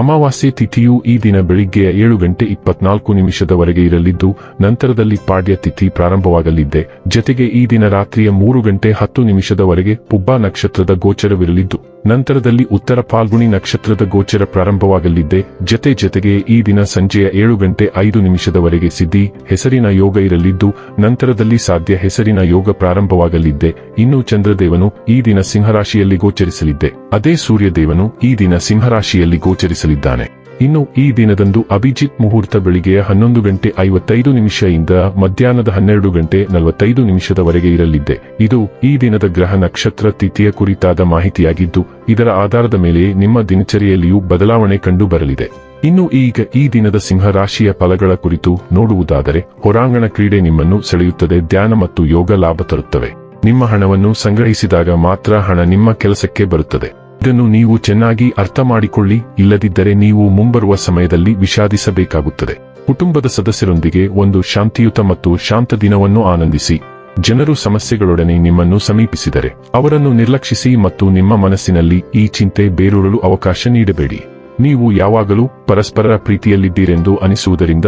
ಅಮಾವಾಸ್ಯೆ ತಿಥಿಯು ಈ ದಿನ ಬೆಳಿಗ್ಗೆ ಏಳು ಗಂಟೆ ಇಪ್ಪತ್ನಾಲ್ಕು ನಿಮಿಷದವರೆಗೆ ಇರಲಿದ್ದು, ನಂತರದಲ್ಲಿ ಪಾಡ್ಯ ತಿಥಿ ಪ್ರಾರಂಭವಾಗಲಿದ್ದೆ. ಜತೆಗೆ ಈ ದಿನ ರಾತ್ರಿಯ ಮೂರು ಗಂಟೆ ಹತ್ತು ನಿಮಿಷದವರೆಗೆ ಪುಬ್ಬ ನಕ್ಷತ್ರದ ಗೋಚರವಿರಲಿದ್ದು, ನಂತರದಲ್ಲಿ ಉತ್ತರ ಫಾಲ್ಗುಣಿ ನಕ್ಷತ್ರದ ಗೋಚರ ಪ್ರಾರಂಭವಾಗಲಿದ್ದೆ. ಜತೆ ಜತೆಗೆ ಈ ದಿನ ಸಂಜೆಯ ಏಳು ಗಂಟೆ ಐದು ನಿಮಿಷದವರೆಗೆ ಸಿದ್ಧಿ, ಹೆಸರಿನ ಯೋಗ ಇರಲಿದ್ದು, ನಂತರದಲ್ಲಿ ಸಾಧ್ಯ ಹೆಸರಿನ ಯೋಗ ಪ್ರಾರಂಭವಾಗಲಿದ್ದೆ. ಇನ್ನು ಚಂದ್ರದೇವನು ಈ ದಿನ ಸಿಂಹರಾಶಿಯಲ್ಲಿ ಗೋಚರಿಸಲಿದ್ದೆ. ಅದೇ ಸೂರ್ಯದೇವನು ಈ ದಿನ ಸಿಂಹರಾಶಿಯಲ್ಲಿ ಗೋಚರಿಸಲಿದ್ದಾನೆ ಇನ್ನು ಈ ದಿನದಂದು ಅಭಿಜಿತ್ ಮುಹೂರ್ತ ಬೆಳಿಗ್ಗೆಯ ಹನ್ನೊಂದು ಗಂಟೆ ಐವತ್ತೈದು ನಿಮಿಷದಿಂದ ಮಧ್ಯಾಹ್ನದ ಹನ್ನೆರಡು ಗಂಟೆ ನಲವತ್ತೈದು ನಿಮಿಷದವರೆಗೆ ಇರಲಿದೆ ಇದು ಈ ದಿನದ ಗ್ರಹ ನಕ್ಷತ್ರ ತಿಥಿಯ ಕುರಿತಾದ ಮಾಹಿತಿಯಾಗಿದ್ದು, ಇದರ ಆಧಾರದ ಮೇಲೆ ನಿಮ್ಮ ದಿನಚರಿಯಲ್ಲಿಯೂ ಬದಲಾವಣೆ ಕಂಡು ಬರಲಿದೆ ಇನ್ನು ಈಗ ಈ ದಿನದ ಸಿಂಹ ರಾಶಿಯ ಫಲಗಳ ಕುರಿತು ನೋಡುವುದಾದರೆ, ಹೊರಾಂಗಣ ಕ್ರೀಡೆ ನಿಮ್ಮನ್ನು ಸೆಳೆಯುತ್ತದೆ, ಧ್ಯಾನ ಮತ್ತು ಯೋಗ ಲಾಭ ತರುತ್ತವೆ. ನಿಮ್ಮ ಹಣವನ್ನು ಸಂಗ್ರಹಿಸಿದಾಗ ಮಾತ್ರ ಹಣ ನಿಮ್ಮ ಕೆಲಸಕ್ಕೆ ಬರುತ್ತದೆ. ಇದನ್ನು ನೀವು ಚೆನ್ನಾಗಿ ಅರ್ಥ ಮಾಡಿಕೊಳ್ಳಿ ಇಲ್ಲದಿದ್ದರೆ ನೀವು ಮುಂಬರುವ ಸಮಯದಲ್ಲಿ ವಿಷಾದಿಸಬೇಕಾಗುತ್ತದೆ. ಕುಟುಂಬದ ಸದಸ್ಯರೊಂದಿಗೆ ಒಂದು ಶಾಂತಿಯುತ ಮತ್ತು ಶಾಂತ ದಿನವನ್ನು ಆನಂದಿಸಿ. ಜನರು ಸಮಸ್ಯೆಗಳೊಡನೆ ನಿಮ್ಮನ್ನು ಸಮೀಪಿಸಿದರೆ, ಅವರನ್ನು ನಿರ್ಲಕ್ಷಿಸಿ ಮತ್ತು ನಿಮ್ಮ ಮನಸ್ಸಿನಲ್ಲಿ ಈ ಚಿಂತೆ ಬೇರೂರಲು ಅವಕಾಶ ನೀಡಬೇಡಿ. ನೀವು ಯಾವಾಗಲೂ ಪರಸ್ಪರ ಪ್ರೀತಿಯಲ್ಲಿದ್ದೀರೆಂದು ಅನಿಸುವುದರಿಂದ,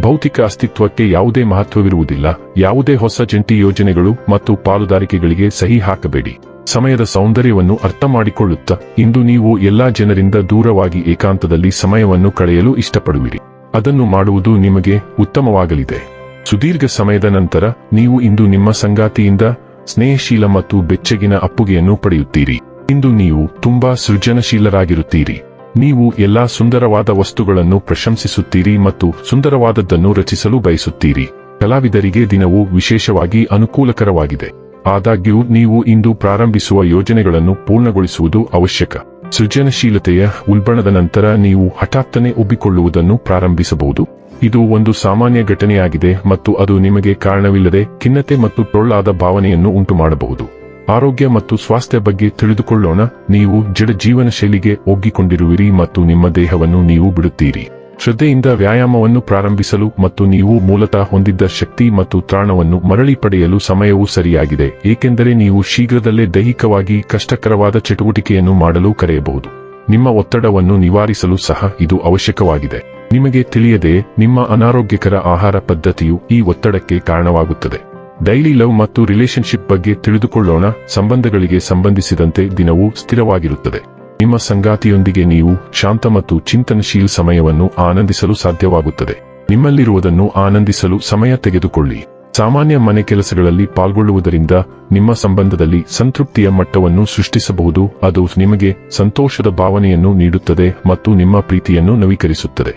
ಭೌತಿಕ ಅಸ್ತಿತ್ವಕ್ಕೆ ಯಾವುದೇ ಮಹತ್ವವಿರುವುದಿಲ್ಲ. ಯಾವುದೇ ಹೊಸ ಜಂಟಿ ಯೋಜನೆಗಳು ಮತ್ತು ಪಾಲುದಾರಿಕೆಗಳಿಗೆ ಸಹಿ ಹಾಕಬೇಡಿ. ಸಮಯದ ಸೌಂದರ್ಯವನ್ನು ಅರ್ಥ ಮಾಡಿಕೊಳ್ಳುತ್ತಾ ಇಂದು ನೀವು ಎಲ್ಲಾ ಜನರಿಂದ ದೂರವಾಗಿ ಏಕಾಂತದಲ್ಲಿ ಸಮಯವನ್ನು ಕಳೆಯಲು ಇಷ್ಟಪಡುವಿರಿ. ಅದನ್ನು ಮಾಡುವುದು ನಿಮಗೆ ಉತ್ತಮವಾಗಲಿದೆ. ಸುದೀರ್ಘ ಸಮಯದ ನಂತರ ನೀವು ಇಂದು ನಿಮ್ಮ ಸಂಗಾತಿಯಿಂದ ಸ್ನೇಹಶೀಲ ಮತ್ತು ಬೆಚ್ಚಗಿನ ಅಪ್ಪುಗೆಯನ್ನು ಪಡೆಯುತ್ತೀರಿ. ಇಂದು ನೀವು ತುಂಬಾ ಸೃಜನಶೀಲರಾಗಿರುತ್ತೀರಿ. ನೀವು ಎಲ್ಲಾ ಸುಂದರವಾದ ವಸ್ತುಗಳನ್ನು ಪ್ರಶಂಸಿಸುತ್ತೀರಿ ಮತ್ತು ಸುಂದರವಾದದ್ದನ್ನು ರಚಿಸಲು ಬಯಸುತ್ತೀರಿ. ಕಲಾವಿದರಿಗೆ ದಿನವು ವಿಶೇಷವಾಗಿ ಅನುಕೂಲಕರವಾಗಿದೆ. ಆದಾಗ್ಯೂ, ನೀವು ಇಂದು ಪ್ರಾರಂಭಿಸುವ ಯೋಜನೆಗಳನ್ನು ಪೂರ್ಣಗೊಳಿಸುವುದು ಅವಶ್ಯಕ. ಸೃಜನಶೀಲತೆಯ ಉಲ್ಬಣದ ನಂತರ ನೀವು ಹಠಾತ್ತನೆ ಒಬ್ಬಿಕೊಳ್ಳುವುದನ್ನು ಪ್ರಾರಂಭಿಸಬಹುದು. ಇದು ಒಂದು ಸಾಮಾನ್ಯ ಘಟನೆಯಾಗಿದೆ ಮತ್ತು ಅದು ನಿಮಗೆ ಕಾರಣವಿಲ್ಲದೆ ಖಿನ್ನತೆ ಮತ್ತು ಟೊಳ್ಳಾದ ಭಾವನೆಯನ್ನು ಉಂಟುಮಾಡಬಹುದು. ಆರೋಗ್ಯ ಮತ್ತು ಸ್ವಾಸ್ಥ್ಯ ಬಗ್ಗೆ ತಿಳಿದುಕೊಳ್ಳೋಣ. ನೀವು ಜಡ ಜೀವನ ಶೈಲಿಗೆ ಒಗ್ಗಿಕೊಂಡಿರುವಿರಿ ಮತ್ತು ನಿಮ್ಮ ದೇಹವನ್ನು ನೀವು ಬಿಡುತ್ತೀರಿ. ಶ್ರದ್ಧೆಯಿಂದ ವ್ಯಾಯಾಮವನ್ನು ಪ್ರಾರಂಭಿಸಲು ಮತ್ತು ನೀವು ಮೂಲತಃ ಹೊಂದಿದ್ದ ಶಕ್ತಿ ಮತ್ತು ತ್ರಾಣವನ್ನು ಮರಳಿ ಪಡೆಯಲು ಸಮಯವು ಸರಿಯಾಗಿದೆ, ಏಕೆಂದರೆ ನೀವು ಶೀಘ್ರದಲ್ಲೇ ದೈಹಿಕವಾಗಿ ಕಷ್ಟಕರವಾದ ಚಟುವಟಿಕೆಯನ್ನು ಮಾಡಲು ಕರೆಯಬಹುದು. ನಿಮ್ಮ ಒತ್ತಡವನ್ನು ನಿವಾರಿಸಲು ಸಹ ಇದು ಅವಶ್ಯಕವಾಗಿದೆ. ನಿಮಗೆ ತಿಳಿಯದೆ, ನಿಮ್ಮ ಅನಾರೋಗ್ಯಕರ ಆಹಾರ ಪದ್ಧತಿಯು ಈ ಒತ್ತಡಕ್ಕೆ ಕಾರಣವಾಗುತ್ತದೆ. ಡೈಲಿ ಲವ್ ಮತ್ತು ರಿಲೇಶನ್ಶಿಪ್ ಬಗ್ಗೆ ತಿಳಿದುಕೊಳ್ಳೋಣ, ಸಂಬಂಧಗಳಿಗೆ ಸಂಬಂಧಿಸಿದಂತೆ ದಿನವೂ ಸ್ಥಿರವಾಗಿರುತ್ತದೆ. ನಿಮ್ಮ ಸಂಗಾತಿಯೊಂದಿಗೆ ನೀವು ಶಾಂತ ಮತ್ತು ಚಿಂತನಶೀಲ ಸಮಯವನ್ನು ಆನಂದಿಸಲು ಸಾಧ್ಯವಾಗುತ್ತದೆ. ನಿಮ್ಮಲ್ಲಿರುವುದನ್ನು ಆನಂದಿಸಲು ಸಮಯ ತೆಗೆದುಕೊಳ್ಳಿ. ಸಾಮಾನ್ಯ ಮನೆ ಕೆಲಸಗಳಲ್ಲಿ ಪಾಲ್ಗೊಳ್ಳುವುದರಿಂದ ನಿಮ್ಮ ಸಂಬಂಧದಲ್ಲಿ ಸಂತೃಪ್ತಿಯ ಮಟ್ಟವನ್ನು ಸೃಷ್ಟಿಸಬಹುದು, ಅದು ನಿಮಗೆ ಸಂತೋಷದ ಭಾವನೆಯನ್ನು ನೀಡುತ್ತದೆ ಮತ್ತು ನಿಮ್ಮ ಪ್ರೀತಿಯನ್ನು ನವೀಕರಿಸುತ್ತದೆ.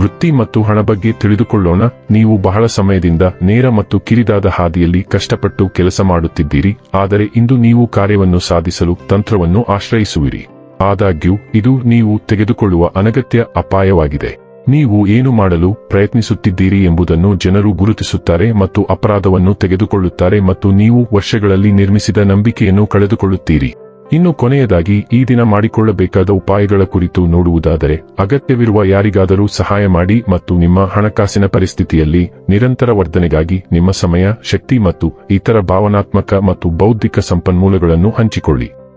ವೃತ್ತಿ ಮತ್ತು ಹಣ ಬಗ್ಗೆ ತಿಳಿದುಕೊಳ್ಳೋಣ. ನೀವು ಬಹಳ ಸಮಯದಿಂದ ನೇರ ಮತ್ತು ಕಿರಿದಾದ ಹಾದಿಯಲ್ಲಿ ಕಷ್ಟಪಟ್ಟು ಕೆಲಸ ಮಾಡುತ್ತಿದ್ದೀರಿ, ಆದರೆ ಇಂದು ನೀವು ಕಾರ್ಯವನ್ನು ಸಾಧಿಸಲು ತಂತ್ರವನ್ನು ಆಶ್ರಯಿಸುವಿರಿ. ಆದಾಗ್ಯೂ, ಇದು ನೀವು ತೆಗೆದುಕೊಳ್ಳುವ ಅನಗತ್ಯ ಅಪಾಯವಾಗಿದೆ. ನೀವು ಏನು ಮಾಡಲು ಪ್ರಯತ್ನಿಸುತ್ತಿದ್ದೀರಿ ಎಂಬುದನ್ನು ಜನರು ಗುರುತಿಸುತ್ತಾರೆ ಮತ್ತು ಅಪರಾಧವನ್ನು ತೆಗೆದುಕೊಳ್ಳುತ್ತಾರೆ ಮತ್ತು ನೀವು ವರ್ಷಗಳಲ್ಲಿ ನಿರ್ಮಿಸಿದ ನಂಬಿಕೆಯನ್ನು ಕಳೆದುಕೊಳ್ಳುತ್ತೀರಿ. ಇನ್ನು ಕೊನೆಯದಾಗಿ, ಈ ದಿನ ಮಾಡಿಕೊಳ್ಳಬೇಕಾದ ಉಪಾಯಗಳ ಕುರಿತು ನೋಡುವುದಾದರೆ, ಅಗತ್ಯವಿರುವ ಯಾರಿಗಾದರೂ ಸಹಾಯ ಮಾಡಿ ಮತ್ತು ನಿಮ್ಮ ಹಣಕಾಸಿನ ಪರಿಸ್ಥಿತಿಯಲ್ಲಿ ನಿರಂತರ ವರ್ಧನೆಗಾಗಿ ನಿಮ್ಮ ಸಮಯ, ಶಕ್ತಿ ಮತ್ತು ಇತರ ಭಾವನಾತ್ಮಕ ಮತ್ತು ಬೌದ್ಧಿಕ ಸಂಪನ್ಮೂಲಗಳನ್ನು ಹಂಚಿಕೊಳ್ಳಿ.